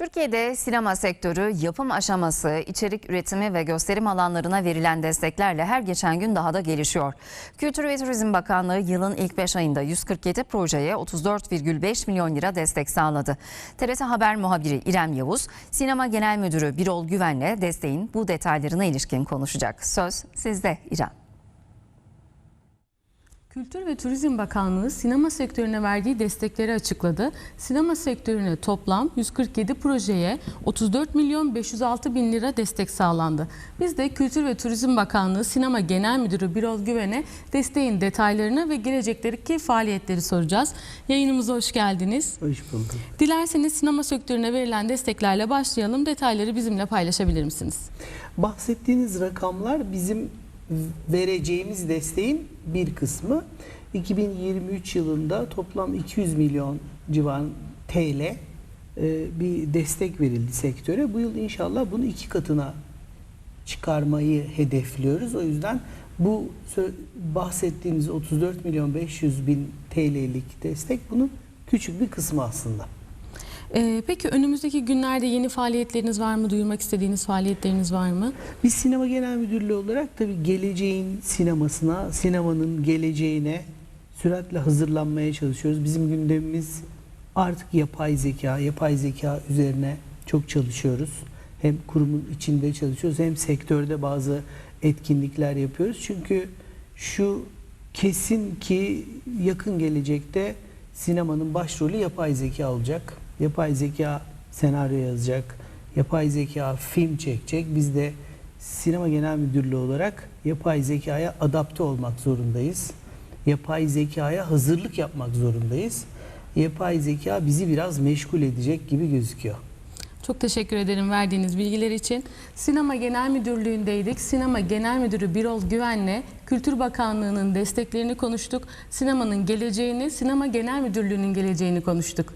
Türkiye'de sinema sektörü yapım aşaması, içerik üretimi ve gösterim alanlarına verilen desteklerle her geçen gün daha da gelişiyor. Kültür ve Turizm Bakanlığı yılın ilk 5 ayında 147 projeye 34,5 milyon lira destek sağladı. TRT Haber muhabiri İrem Yavuz, Sinema Genel Müdürü Birol Güven'le desteğin bu detaylarına ilişkin konuşacak. Söz sizde İrem. Kültür ve Turizm Bakanlığı sinema sektörüne verdiği destekleri açıkladı. Sinema sektörüne toplam 147 projeye 34 milyon 506 bin lira destek sağlandı. Biz de Kültür ve Turizm Bakanlığı Sinema Genel Müdürü Birol Güven'e desteğin detaylarını ve gelecekteki faaliyetleri soracağız. Yayınımıza hoş geldiniz. Hoş bulduk. Dilerseniz sinema sektörüne verilen desteklerle başlayalım. Detayları bizimle paylaşabilir misiniz? Bahsettiğiniz rakamlar bizim vereceğimiz desteğin bir kısmı. 2023 yılında toplam 200 milyon civarı TL e, bir destek verildi sektöre. Bu yıl inşallah bunu iki katına çıkarmayı hedefliyoruz. O yüzden bu bahsettiğimiz 34 milyon 500 bin TL'lik destek bunun küçük bir kısmı aslında. Ee, peki önümüzdeki günlerde yeni faaliyetleriniz var mı? Duyurmak istediğiniz faaliyetleriniz var mı? Biz Sinema Genel Müdürlüğü olarak tabii geleceğin sinemasına, sinemanın geleceğine süratle hazırlanmaya çalışıyoruz. Bizim gündemimiz artık yapay zeka, yapay zeka üzerine çok çalışıyoruz. Hem kurumun içinde çalışıyoruz hem sektörde bazı etkinlikler yapıyoruz. Çünkü şu kesin ki yakın gelecekte sinemanın başrolü yapay zeka olacak. Yapay zeka senaryo yazacak, yapay zeka film çekecek. Biz de Sinema Genel Müdürlüğü olarak yapay zekaya adapte olmak zorundayız. Yapay zekaya hazırlık yapmak zorundayız. Yapay zeka bizi biraz meşgul edecek gibi gözüküyor. Çok teşekkür ederim verdiğiniz bilgiler için. Sinema Genel Müdürlüğü'ndeydik. Sinema Genel Müdürü Birol Güven'le Kültür Bakanlığı'nın desteklerini konuştuk. Sinemanın geleceğini, Sinema Genel Müdürlüğü'nün geleceğini konuştuk.